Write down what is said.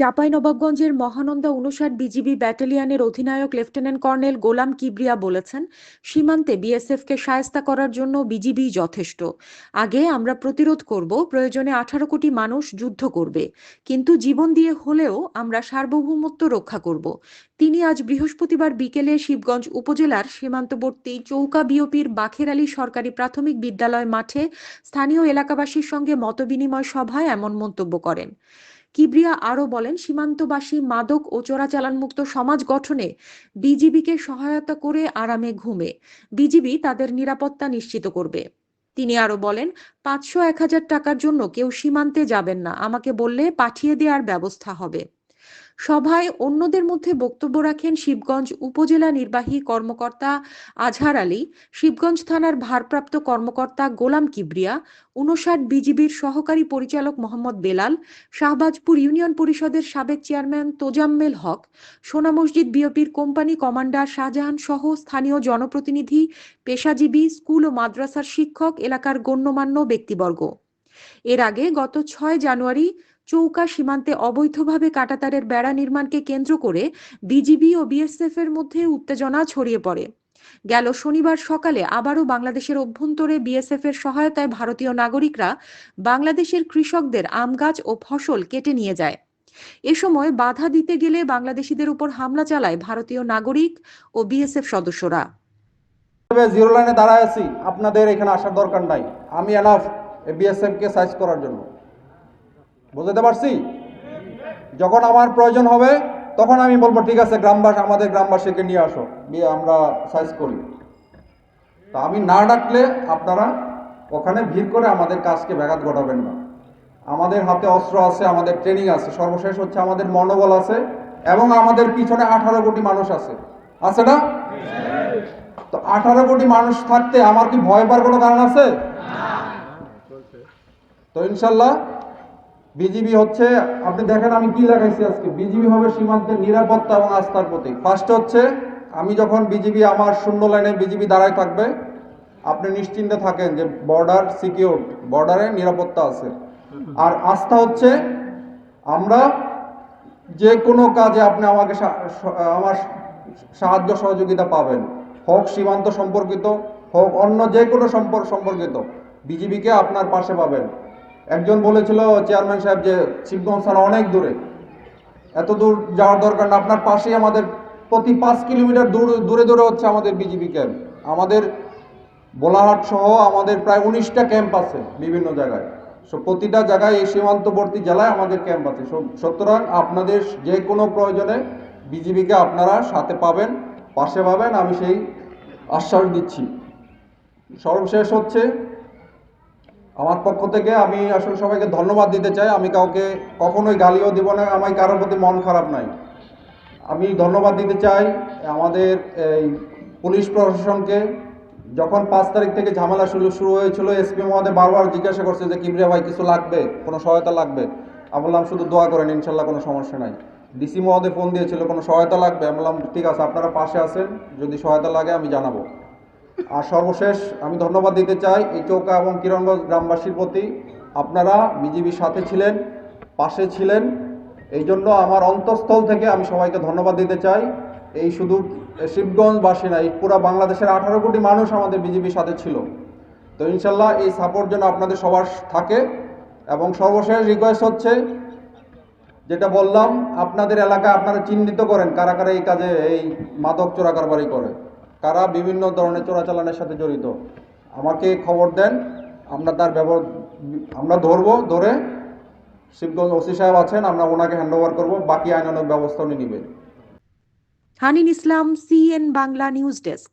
চাঁপাইনবাবগঞ্জের মহানন্দা উনষাট বিজিবি ব্যাটালিয়নের অধিনায়ক লেফটেন্যান্ট কর্নেল গোলাম কিবরিয়া বলেছেন, সীমান্তে বিএসএফকে সায়স্তা করার জন্য বিজিবি যথেষ্ট। আগে আমরা প্রতিরোধ করব, প্রয়োজনে আঠারো কোটি মানুষ যুদ্ধ করবে। কিন্তু জীবন দিয়ে হলেও আমরা সার্বভৌমত্ব রক্ষা করব। তিনি আজ বৃহস্পতিবার বিকেলে শিবগঞ্জ উপজেলার সীমান্তবর্তী চৌকা বিওপির বাখের আলী সরকারি প্রাথমিক বিদ্যালয় মাঠে স্থানীয় এলাকাবাসীর সঙ্গে মতবিনিময় সভায় এমন মন্তব্য করেন। কিবরিয়া আরও বলেন, সীমান্তবাসী, মাদক ও চোরাচালানমুক্ত সমাজ গঠনে বিজিবিকে সহায়তা করে আরামে ঘুমে। বিজিবি তাদের নিরাপত্তা নিশ্চিত করবে। তিনি আরও বলেন, পাঁচশো এক হাজার টাকার জন্য কেউ সীমান্তে যাবেন না, আমাকে বললে পাঠিয়ে দেওয়ার ব্যবস্থা হবে। সভায় অন্যদের মধ্যে বক্তব্য রাখেন শিবগঞ্জ উপজেলা নির্বাহী কর্মকর্তা আজহার আলী, শিবগঞ্জ থানার ভারপ্রাপ্ত কর্মকর্তা গোলাম কিবরিয়া, উনষাট বিজিবির সহকারী পরিচালক মোহাম্মদ বেলাল, শাহবাজপুর ইউনিয়ন পরিষদের সাবেক চেয়ারম্যান তোজাম্মেল হক, সোনা মসজিদ বিওপির কোম্পানি কমান্ডার শাহজাহান সহ স্থানীয় জনপ্রতিনিধি, পেশাজীবী, স্কুল ও মাদ্রাসার শিক্ষক, এলাকার গণ্যমান্য ব্যক্তিবর্গ। এর আগে গত ছয় জানুয়ারি চৌকা সীমান্তে অবৈধভাবে কাটাতারের বেড়া নির্মাণকে কেন্দ্র করে বিজিবি ও বিএসএফ এর মধ্যে উত্তেজনা ছড়িয়ে পড়ে। গেল শনিবার সকালে আবারও বাংলাদেশের অভ্যন্তরে বিএসএফ এর সহায়তায় ভারতীয় নাগরিকরা বাংলাদেশের কৃষকদের আম গাছ ও ফসল কেটে নিয়ে যায়। এ সময় বাধা দিতে গেলে বাংলাদেশিদের উপর হামলা চালায় ভারতীয় নাগরিক ও বিএসএফ সদস্যরা। জিরো লাইনে দাঁড়ায় আছি। আপনাদের এখানে আসার দরকার নাই। আমি এনাফ বিএসএফ কে সাইজ করার জন্য। বুঝতে পারছি? যখন আমার প্রয়োজন হবে, তখন আমি বলব, ঠিক আছে, গ্রামবাসী, আমাদের গ্রামবাসীকে নিয়ে আসো। নিয়ে আমরা সাইজ করি। তা আমি না ডাকলে আপনারা ওখানে ভিড় করে আমাদের কাজকে ব্যাঘাত ঘটাবেন না। আমাদের হাতে অস্ত্র আছে, আমাদের ট্রেনিং আছে, সর্বশেষ হচ্ছে আমাদের মনোবল আছে, এবং আমাদের পিছনে আঠারো কোটি মানুষ আছে। আছে না? তো আঠারো কোটি মানুষ থাকতে আমার কি ভয় পাওয়ার কোনো কারণ আছে? তো ইনশাল্লাহ বিজিবি হচ্ছে, আপনি দেখেন আমি কি লাগাইছি আজকে। বিজিবি হবে সীমান্তের নিরাপত্তা এবং আস্থার প্রতীক। ফার্স্ট হচ্ছে, আমি যখন বিজিবি আমার শূন্য লাইনে বিজিবি দাঁড়ায় থাকবে, আপনি নিশ্চিন্তে থাকেন যে বর্ডার সিকিউর বর্ডারে নিরাপত্তা আছে। আর আস্থা হচ্ছে, আমরা যে কোনো কাজে আপনি আমাকে আমার সাহায্য সহযোগিতা পাবেন। হোক সীমান্ত সম্পর্কিত, হোক অন্য যে কোনো সম্পর্ক সম্পর্কিত, বিজিবিকে আপনার পাশে পাবেন। একজন বলেছিল চেয়ারম্যান সাহেব যে শিবগঞ্জ থানা অনেক দূরে। এত দূর যাওয়ার দরকার না, আপনার পাশেই আমাদের প্রতি পাঁচ কিলোমিটার দূর, দূরে দূরে হচ্ছে আমাদের বিজিবি ক্যাম্প। আমাদের বোলাহাট সহ আমাদের প্রায় উনিশটা ক্যাম্প আছে বিভিন্ন জায়গায়। সো প্রতিটা জায়গায় এই সীমান্তবর্তী জেলায় আমাদের ক্যাম্প আছে। সুতরাং আপনাদের যে কোনো প্রয়োজনে বিজিবিকে আপনারা সাথে পাবেন, পাশে পাবেন, আমি সেই আশ্বাস দিচ্ছি। সর্বশেষ হচ্ছে আমার পক্ষ থেকে আমি আসলে সবাইকে ধন্যবাদ দিতে চাই। আমি কাউকে কখনোই গালিও দিব না আমার কারোর প্রতি মন খারাপ নাই। আমি ধন্যবাদ দিতে চাই আমাদের এই পুলিশ প্রশাসনকে। যখন পাঁচ তারিখ থেকে ঝামেলা শুরু শুরু হয়েছিল এসপি মহোদয় বারবার জিজ্ঞাসা করছে যে, কিবরিয়া ভাই, কিছু লাগবে? কোনো সহায়তা লাগবে? আমি বললাম, শুধু দোয়া করেন, ইনশাল্লাহ কোনো সমস্যা নাই। ডিসি মহোদয় ফোন দিয়েছিল, কোনো সহায়তা লাগবে? আমি বললাম, ঠিক আছে, আপনারা পাশে আছেন, যদি সহায়তা লাগে আমি জানাব। আর সর্বশেষ আমি ধন্যবাদ দিতে চাই এই চৌকা এবং কিরণগঞ্জ গ্রামবাসীর প্রতি। আপনারা বিজিবির সাথে ছিলেন, পাশে ছিলেন, এই জন্য আমার অন্তঃস্থল থেকে আমি সবাইকে ধন্যবাদ দিতে চাই। এই শুধু শিবগঞ্জবাসী না, এই পুরো বাংলাদেশের আঠারো কোটি মানুষ আমাদের বিজেপির সাথে ছিল। তো ইনশাল্লাহ এই সাপোর্ট যেন আপনাদের সবার থাকে। এবং সর্বশেষ রিকোয়েস্ট হচ্ছে, যেটা বললাম, আপনাদের এলাকায় আপনারা চিহ্নিত করেন কারা কারা এই কাজে, এই মাদক চোরা কারবারি করে। কারা বিভিন্ন ধরনের চোরাচালানের সাথে জড়িত? আমাকে খবর দেন, আমরা তার ব্যবহার, আমরা ধরবো, ধরে শিবগঞ্জ ওসি সাহেব আছেন, আমরা ওনাকে হ্যান্ড ওভার করব, বাকি আইনানুক ব্যবস্থা উনি নিবেন। Hanin Islam CN Bangla news desk